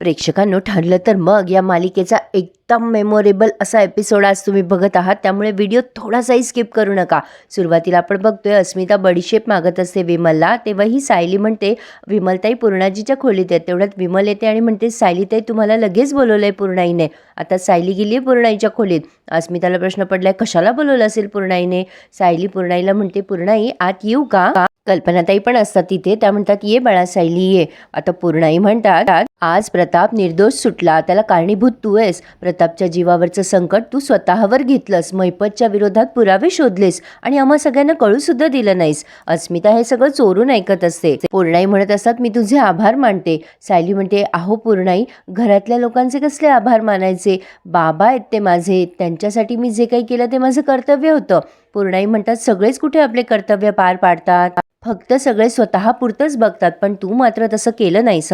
प्रेक्षकांनो ठरलं तर मग या मालिकेचा एकदम मेमोरेबल असा एपिसोड आज तुम्ही बघत आहात. त्यामुळे व्हिडिओ थोडासाही स्किप करू नका. सुरुवातीला आपण बघतोय अस्मिता बडीशेप मागत असते विमलला. तेव्हा ही सायली म्हणते विमलताई पूर्णाजीच्या खोलीत आहेत. तेवढ्यात विमल येते आणि म्हणते सायलीताई तुम्हाला लगेच बोलवलं आहे पूर्णाईने. आता सायली गेली आहे पूर्णाईच्या खोलीत. अस्मिताला प्रश्न पडलाय कशाला बोलवलं असेल पूर्णाईने? सायली पूर्णाईला म्हणते पूर्णाई आत येऊ का? कल्पनाताई पण असतात तिथे. त्या म्हणतात ये बाळा सायली ये. आता पूर्णाई म्हणतात आज प्रताप निर्दोष सुटला. त्याला कारणीभूत तू आहेस. प्रतापच्या जीवावरचं संकट तू स्वतःवर घेतलंस. मैपतच्या विरोधात पुरावे शोधलेस आणि आम्हा सगळ्यांना कळू सुद्धा दिलं नाहीस. अस्मिता हे सगळं चोरून ऐकत असते. पूर्णाई म्हणत असतात मी तुझे आभार मानते. सायली म्हणते अहो पूर्णाई घरातल्या लोकांचे कसले आभार मानायचे? बाबा आहेत ते माझे. त्यांच्यासाठी मी जे काही केलं ते माझं कर्तव्य होतं. पूर्णाई म्हणतात सगळेच कुठे आपले कर्तव्य पार पाडतात? फक्त सगळे स्वतः पुरतच बघतात पण तू मात्र तसं केलं नाहीस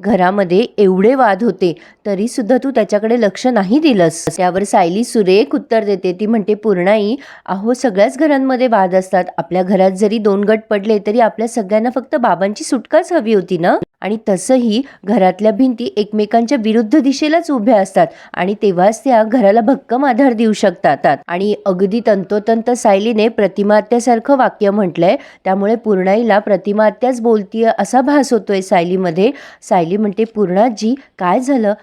घरामध्ये एवढे वाद होते तरी सुद्धा तू त्याच्याकडे लक्ष नाही दिलंस. त्यावर सायली सुरेख उत्तर देते. ती म्हणते पूर्णाई अहो सगळ्याच घरांमध्ये वाद असतात. आपल्या घरात जरी दोन गट पडले तरी आपल्या सगळ्यांना फक्त बाबांची सुटकाच हवी होती ना? आणि तसंही घरातल्या भिंती एकमेकांच्या विरुद्ध दिशेलाच उभ्या असतात आणि तेव्हाच त्या घराला भक्कम आधार देऊ शकतात. आणि अगदी तंतोतंत सायलीने प्रतिमात्यासारखं वाक्य म्हटलंय. त्यामुळे पूर्णाईला प्रतिमात्याच बोलतीय असा भास होतोय सायलीमध्ये. सायली म्हणते पूर्णाजी काय झालं?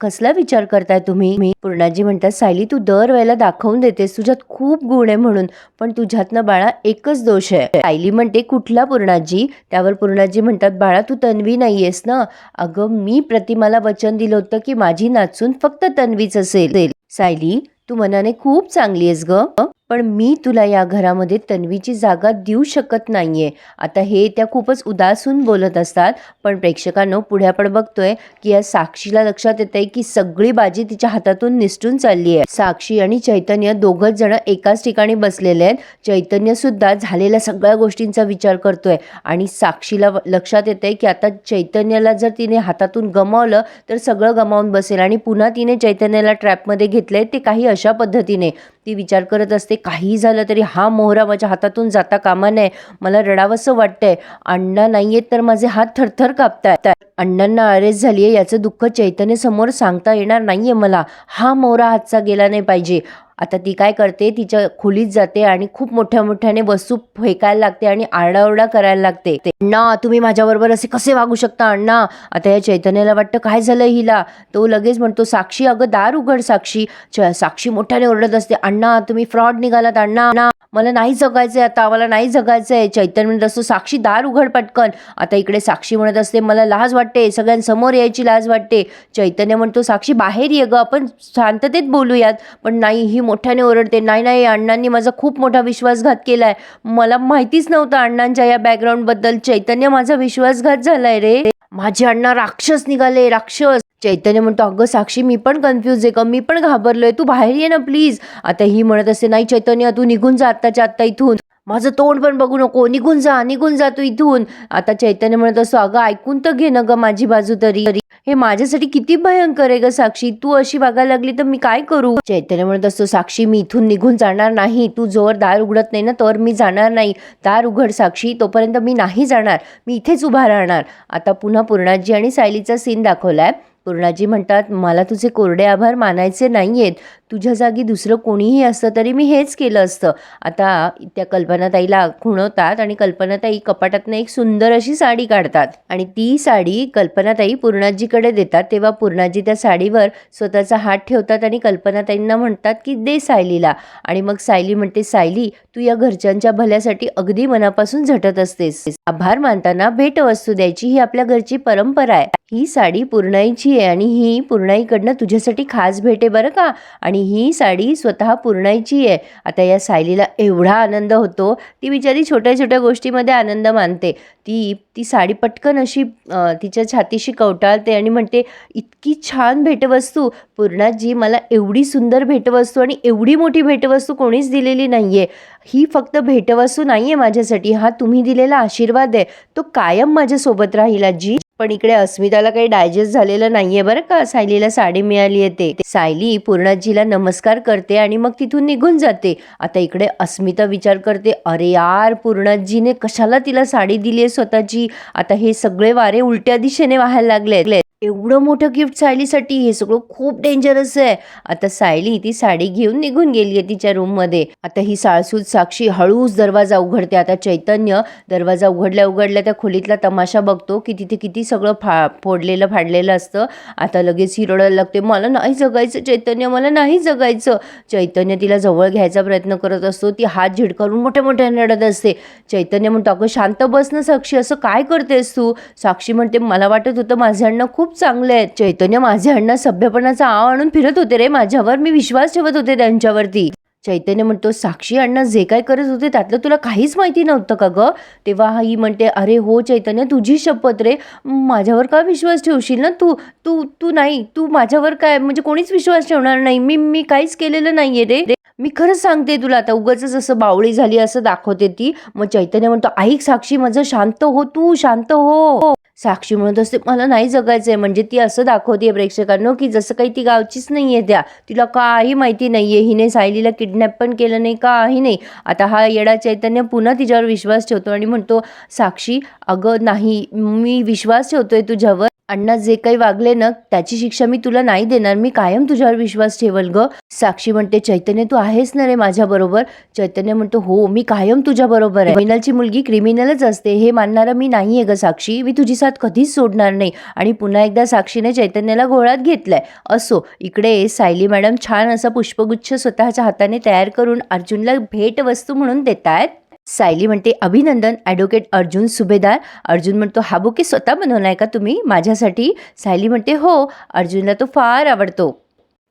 कसला विचार करताय तुम्ही? मी पूर्णाजी म्हणतात सायली तू दरवेळेला दाखवून देतेस. तुझ्यात खूप गुण आहे म्हणून. पण तुझ्यातनं बाळा एकच दोष आहे. सायली म्हणते कुठला पूर्णाजी? त्यावर पूर्णाजी म्हणतात बाळा तू तन्वी नाहीयेस ना? अगं मी प्रतिमाला वचन दिलं होतं की माझी नाचून फक्त तन्वीच असेल. सायली तू मनाने खूप चांगली आहेस ग. पण मी तुला या घरामध्ये तन्वीची जागा देऊ शकत नाहीये. आता हे त्या खूपच उदासून बोलत असतात पण प्रेक्षकांनो पुढे आपण बघतोय की या साक्षीला लक्षात येत आहे की सगळी बाजी तिच्या हातातून निसटून चालली आहे साक्षी आणि चैतन्य दोघंच जण एकाच ठिकाणी बसलेले आहेत. चैतन्य सुद्धा झालेल्या सगळ्या गोष्टींचा विचार करतोय आणि साक्षीला लक्षात येत आहे की आता चैतन्याला जर तिने हातातून गमावलं तर सगळं गमावून बसेल आणि पुन्हा तिने चैतन्याला ट्रॅपमध्ये घेतलंय ते काही अशा पद्धतीने. ती विचार करत असते काही झालं तरी हा मोहरा माझ्या हातातून जाता कामा नये. मला रडावंसं वाटतंय. अण्णा नाहीयेत तर माझे हात थरथर कापताय अण्णांना अरेस्ट झाली आहे याचं दुःख चैतन्य समोर सांगता येणार नाहीये मला. हा मोहरा हातचा गेला नाही पाहिजे. आता ती काय करते तिच्या खोलीत जाते आणि खूप मोठ्या मोठ्याने वस्तू फेकायला लागते आणि आरडाओरडा करायला लागते. अण्णा तुम्ही माझ्याबरोबर असे कसे वागू शकता अण्णा? आता या चैतन्याला वाटतं काय झालं हिला? तो लगेच म्हणतो साक्षी अगं दार उघड साक्षी. च- साक्षी मोठ्याने ओरडत असते अण्णा तुम्ही फ्रॉड निघालात अण्णा अण्णा. मला नाही जगायचंय आता मला नाही जगायचंय. चैतन्य म्हणत असतो साक्षी दार उघड पटकन. आता इकडे साक्षी म्हणत असते मला लाज वाटते सगळ्यांसमोर यायची लाज वाटते. चैतन्य म्हणतो साक्षी बाहेर ये ग आपण शांततेत बोलूयात. पण नाही ही मोठ्याने ओरडते. नाही नाही अण्णांनी माझा खूप मोठा विश्वासघात केलाय. मला माहितीच नव्हतं अण्णांच्या या बॅकग्राऊंडबद्दल चैतन्य माझा विश्वासघात झालाय रे. माझे अण्णा राक्षस निघाले राक्षस. चैतन्य म्हणतो अगं साक्षी मी पण कन्फ्यूज आहे ग मी पण घाबरलोय तू बाहेर ये ना प्लीज आता ही म्हणत असते नाही चैतन्य तू निघून जा आत्ताच्या आत्ता इथून. माझं तोंड पण बघू नको निघून जा निघून जा तू इथून. आता चैतन्य म्हणत असतो अगं ऐकून तर घे ना ग माझी बाजू तरी. हे माझ्यासाठी किती भयंकर आहे ग साक्षी तू अशी वागायला लागली तर मी काय करू? चैतन्य म्हणत असतो साक्षी मी इथून निघून जाणार नाही तू जोर दार उघडत नाही ना तर मी जाणार नाही. दार उघड साक्षी तोपर्यंत मी नाही जाणार मी इथेच उभा राहणार. आता पुन्हा पूर्णाजी आणि सायलीचा सीन दाखवलाय. पूर्णाजी म्हणतात मला तुझे कोरडे आभार मानायचे नाही आहेत तुझ्या जागी दुसरं कोणीही असतं तरी मी हेच केलं असतं. आता त्या कल्पनाताईला खुणवतात आणि कल्पनाताई कपाटातनं एक सुंदर अशी साडी काढतात. आणि ती साडी कल्पनाताई पूर्णाजीकडे देतात. तेव्हा पूर्णाजी त्या साडीवर स्वतःचा हात ठेवतात आणि कल्पनाताईंना म्हणतात की दे सायलीला. आणि मग सायली म्हणते सायली तू या घरच्यांच्या भल्यासाठी अगदी मनापासून झटत असतेस. आभार मानताना भेटवस्तू द्यायची ही आपल्या घरची परंपरा आहे. ही साडी पूर्णाईची आहे आणि ही पूर्णाईकडनं तुझ्यासाठी खास भेट आहे बरं का? आणि ही साडी स्वतः पुरणायची आहे. आता या सायलीला एवढा आनंद होतो ती बिचारी छोट्या छोट्या गोष्टीमध्ये आनंद मानते. ती ती साडी पटकन अशी तिच्या छातीशी कवटाळते आणि म्हणते इतकी छान भेटवस्तू. पूर्णाजी मला एवढी सुंदर भेटवस्तू आणि एवढी मोठी भेटवस्तू कोणीच दिलेली नाही आहे ही फक्त भेटवस्तू नाही आहे माझ्यासाठी. हा तुम्ही दिलेला आशीर्वाद आहे. तो कायम माझ्यासोबत राहील आजी पण इकडे अस्मिताला काही डायजेस्ट झालेलं नाहीये बरं का? सायलीला साडी मिळाली आहे ते. सायली पूर्णाजीला नमस्कार करते आणि मग तिथून निघून जाते. आता इकडे अस्मिता विचार करते अरे यार पूर्णाजीने कशाला तिला साडी दिली आहे स्वतःची? आता हे सगळे वारे उलट्या दिशेने व्हायला लागले एवढं मोठं गिफ्ट सायलीसाठी हे सगळं खूप डेंजरस आहे. आता सायली ती साडी घेऊन निघून गेली आहे तिच्या रूममध्ये आता ही साळसूद साक्षी हळूच दरवाजा उघडते. आता चैतन्य दरवाजा उघडल्या उघडल्या त्या खोलीतला तमाशा बघतो की तिथे किती सगळं फा फोडलेलं फाडलेलं असतं. आता लगेच ही रडायला लागते मला नाही जगायचं चैतन्य मला नाही जगायचं. चैतन्य तिला जवळ घ्यायचा प्रयत्न करत असतो. ती हात झिडकारून मोठ्या मोठ्याने रडत असते. चैतन्य म्हणतो अगं शांत बस ना साक्षी असं काय करतेस तू? साक्षी म्हणते मला वाटत होतं माझ्यांना खूप खूप चांगले आहेत. चैतन्य माझे अण्णा सभ्यपणाचा आव आणून फिरत होते रे. माझ्यावर मी विश्वास ठेवत होते त्यांच्यावरती. चैतन्य म्हणतो साक्षी अण्णा जे काय करत होते त्यातलं तुला काहीच माहिती नव्हतं का ग? तेव्हा ही म्हणते अरे हो चैतन्य तुझी शपथ रे. माझ्यावर का विश्वास ठेवशील ना? तू तू तू नाही. तू माझ्यावर काय म्हणजे कोणीच विश्वास ठेवणार नाही. मी मी काहीच केलेलं नाहीये रे. मी खरंच सांगते तुला आता उगाच असं बावळी झाली असं दाखवते ती. मग चैतन्य म्हणतो ऐक साक्षी माझं शांत हो तू शांत हो. साक्षी म्हणत असते मला नाही जगायचंय. म्हणजे ती असं दाखवते प्रेक्षकांनो की जसं काही ती गावचीच नाहीये त्या. तिला काही माहिती नाहीये. हिने सायलीला किडनॅप पण केलं नाही काही नाही. आता हा येडा चैतन्य पुन्हा तिच्यावर विश्वास ठेवतो आणि म्हणतो साक्षी अगं नाही मी विश्वास ठेवतोय तुझ्यावर. अण्णा जे काही वागले ना त्याची शिक्षा मी तुला नाही देणार. मी कायम तुझ्यावर विश्वास ठेवल ग. साक्षी म्हणते चैतन्य तू आहेस ना रे माझ्या बरोबर? चैतन्य म्हणतो हो मी कायम तुझ्या बरोबर आहे. क्रिमिनलची मुलगी क्रिमिनलच असते. हे मानणारा मी नाहीये ग साक्षी. मी तुझी साथ कधीच सोडणार नाही. आणि पुन्हा एकदा साक्षीने चैतन्याला घोळात घेतलाय. असो इकडे सायली मॅडम छान असा पुष्पगुच्छ स्वतःच्या हाताने तयार करून अर्जुनला भेट वस्तू म्हणून देत आहेत सायली म्हणते अभिनंदन ॲडव्होकेट अर्जुन सुभेदार. अर्जुन म्हणतो हा बुके स्वतः बनवलाय का तुम्ही? माझ्यासाठी. सायली म्हणते हो अर्जुनला तो फार आवडतो.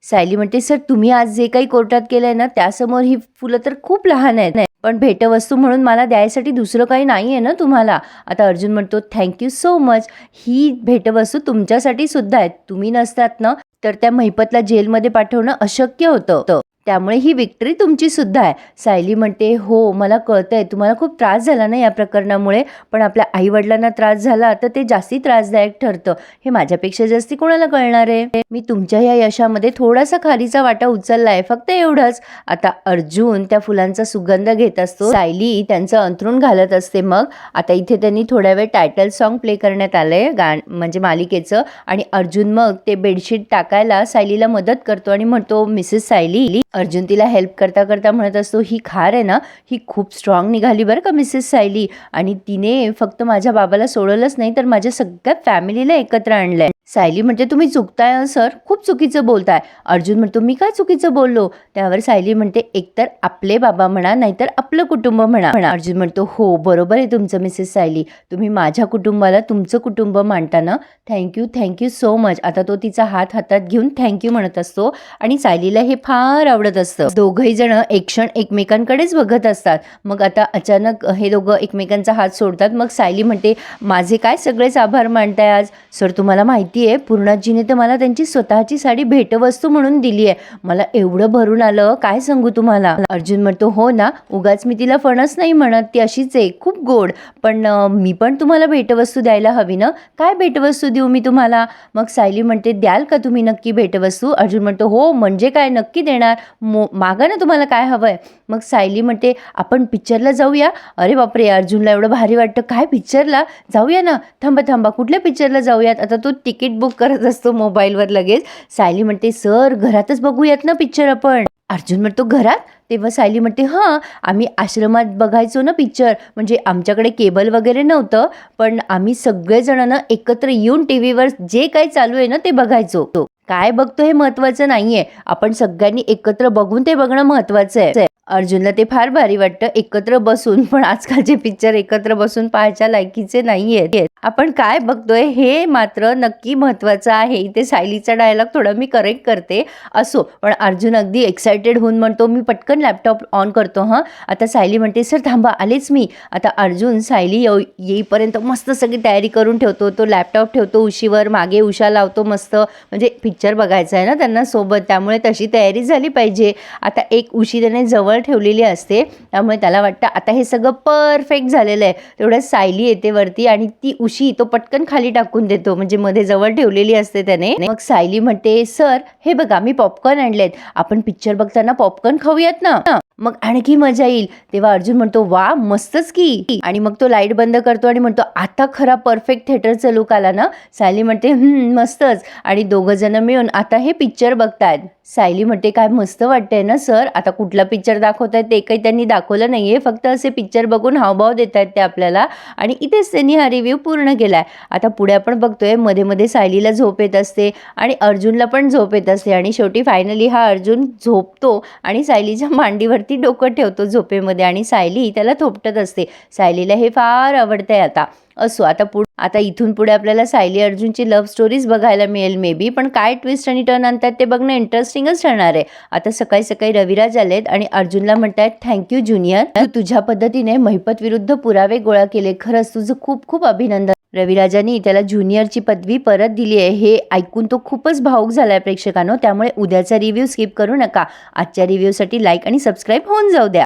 सायली म्हणते सर तुम्ही आज जे काही कोर्टात केलंय ना त्यासमोर ही फुलं तर खूप लहान आहेत. पण भेटवस्तू म्हणून मला द्यायसाठी दुसरं काही नाही आहे ना तुम्हाला. आता अर्जुन म्हणतो थँक्यू सो मच ही भेटवस्तू तुमच्यासाठी सुद्धा आहेत. तुम्ही नसतात ना तर त्या महिपतला जेलमध्ये पाठवणं अशक्य होतं. त्यामुळे ही विक्ट्री तुमची सुद्धा आहे. सायली म्हणते हो मला कळतंय. तुम्हाला खूप त्रास झाला ना या प्रकरणामुळे? पण आपल्या आईवडिलांना त्रास झाला तर ते जास्ती त्रासदायक ठरतं. हे माझ्यापेक्षा जास्ती कोणाला कळणार आहे? मी तुमच्या या यशामध्ये थोडासा खालीचा वाटा उचलला आहे फक्त एवढंच. आता अर्जुन त्या फुलांचा सुगंध घेत असतो. सायली त्यांचं अंथरूण घालत असते मग. आता इथे त्यांनी थोड्या वेळ टायटल सॉन्ग प्ले करण्यात आलंय. गाण म्हणजे मालिकेचं. आणि अर्जुन मग ते बेडशीट टाकायला सायलीला मदत करतो आणि म्हणतो मिसेस सायली अर्जुन तिला हेल्प करता करता म्हणत असतो ही खार आहे ना ही खूप स्ट्रॉंग निघाली बरं का मिसेस सायली आणि तिने फक्त माझ्या बाबाला सोडवलंच नाही तर माझ्या सगळ्या फॅमिलीला एकत्र आणलं आहे सायली म्हणते तुम्ही चुकताय सर. खूप चुकीचं बोलताय. अर्जुन म्हणतो मी काय चुकीचं बोललो? त्यावर सायली म्हणते एकतर आपले बाबा म्हणा नाहीतर आपलं कुटुंब म्हणा. म्हणा. अर्जुन म्हणतो हो बरोबर आहे तुमचं मिसेस सायली. तुम्ही माझ्या कुटुंबाला तुमचं कुटुंब मांडताना थँक्यू थँक्यू सो मच आता तो तिचा हात हातात घेऊन थँक्यू म्हणत असतो आणि सायलीला हे फार आवडत असतं. दोघही जण एक क्षण एकमेकांकडेच बघत असतात. मग आता अचानक हे दोघं एकमेकांचा हात सोडतात. मग सायली म्हणते माझे काय सगळेच आभार मानताय आज? सर तुम्हाला माहिती आहे पूर्णाजीने तर मला त्यांची स्वतःची साडी भेटवस्तू म्हणून दिली आहे मला एवढं भरून आलं काय सांगू तुम्हाला? अर्जुन म्हणतो हो ना उगाच मी तिला फणस नाही म्हणत ती अशीच आहे खूप गोड. पण मी पण तुम्हाला भेटवस्तू द्यायला हवी ना? काय भेटवस्तू देऊ मी तुम्हाला? मग सायली म्हणते द्याल का तुम्ही नक्की भेटवस्तू? अर्जुन म्हणतो हो म्हणजे काय नक्की देणार? मो मागा ना तुम्हाला काय हवं आहे मग सायली म्हणते आपण पिक्चरला जाऊया. अरे बापरे अर्जुनला एवढं भारी वाटतं काय पिक्चरला? जाऊया ना. थांबा थांबा कुठल्या पिक्चरला जाऊयात? आता तो तिकीट बुक करत असतो मोबाईलवर लगेच. सायली म्हणते सर घरातच बघूयात ना पिक्चर आपण. अर्जुन म्हणतो घरात? तेव्हा सायली म्हणते हां आम्ही आश्रमात बघायचो ना पिक्चर. म्हणजे आमच्याकडे केबल वगैरे नव्हतं पण आम्ही सगळेजणांना एकत्र येऊन टी व्हीवर जे काही चालू आहे ना ते बघायचो. काय बघतो हे महत्वाचं नाहीये. आपण सगळ्यांनी एकत्र बघून ते बघणं महत्वाचं आहे. अर्जुनला ते फार भारी वाटतं. एकत्र बसून पण आजकालचे पिक्चर एकत्र बसून पाहायच्या लायकीचे नाहीयेत. आपण काय बघतोय हे मात्र नक्की महत्वाचं आहे. इथे सायलीचा डायलॉग थोडा मी करेक्ट करते असो. पण अर्जुन अगदी एक्सायटेड होऊन म्हणतो मी पटकन लॅपटॉप ऑन करतो हां. आता सायली म्हणते सर थांबा आलेच मी. आता अर्जुन सायली येऊ येईपर्यंत मस्त सगळी तयारी करून ठेवतो. तो लॅपटॉप ठेवतो उशीवर मागे उशा लावतो मस्त. म्हणजे पिक्चर बघायचा आहे ना त्यांना सोबत त्यामुळे तशी तयारी झाली पाहिजे. आता एक उशी त्याने जवळ ठेवलेली असते. त्यामुळे त्याला वाटतं आता हे सगळं परफेक्ट झालेलं आहे. तेवढं सायली येते वरती आणि ती उशी तो पटकन खाली टाकून देतो. म्हणजे मध्ये जवळ ठेवलेली असते त्याने. मग सायली म्हणते सर हे बघा मी पॉपकॉर्न आणलेत. आपण पिक्चर बघताना पॉपकॉर्न खाऊयात ना? मग आणखी मजा येईल. तेव्हा अर्जुन म्हणतो वा मस्तच की. आणि मग तो लाइट बंद करतो आणि म्हणतो आता खरा परफेक्ट थिएटरचा लुक आला ना? सायली म्हणते मस्तच. आणि दोघं जण मिळून आता हे पिक्चर बघतायत. सायली म्हणते काय मस्त वाटतंय ना सर आता कुठला पिक्चर दाखवतायत? ते काही त्यांनी दाखवलं नाहीये. फक्त असे पिक्चर बघून हावभाव देत आहेत ते आपल्याला. आणि इथेच त्यांनी हा रिव्ह्यू पूर्ण आहे आता पुढे आपण बघतोयमध्ये मध्ये सायलीला झोप येत असते आणि अर्जुनला पण झोप येत असते. आणि शेवटी फायनली हा अर्जुन झोपतो आणि सायलीच्या वरती डोकं ठेवतो झोपेमध्ये आणि सायली त्याला थोपटत असते. सायलीला हे फार आवडतंय आता. असो. आता पुढ आता इथून पुढे आपल्याला सायली अर्जुनची लव्ह स्टोरीज बघायला मिळेल मे बी पण काय ट्विस्ट आणि टर्न आणतात ते बघणं इंटरेस्टिंगच ठरणार आहे. आता सकाळी सकाळी रविराज आलेत आणि अर्जुनला म्हणतायत थँक्यू ज्युनियर तू तुझ्या पद्धतीने महिपत विरुद्ध पुरावे गोळा केले. खरंच तुझं खूप खूप अभिनंदन. रविराजांनी त्याला ज्युनियरची पदवी परत दिली आहे. हे ऐकून तो खूपच भाऊक झालाय प्रेक्षकांनो. त्यामुळे उद्याचा रिव्ह्यू स्किप करू नका. आजच्या रिव्ह्यूसाठी लाईक आणि सबस्क्राईब होऊन जाऊ द्या.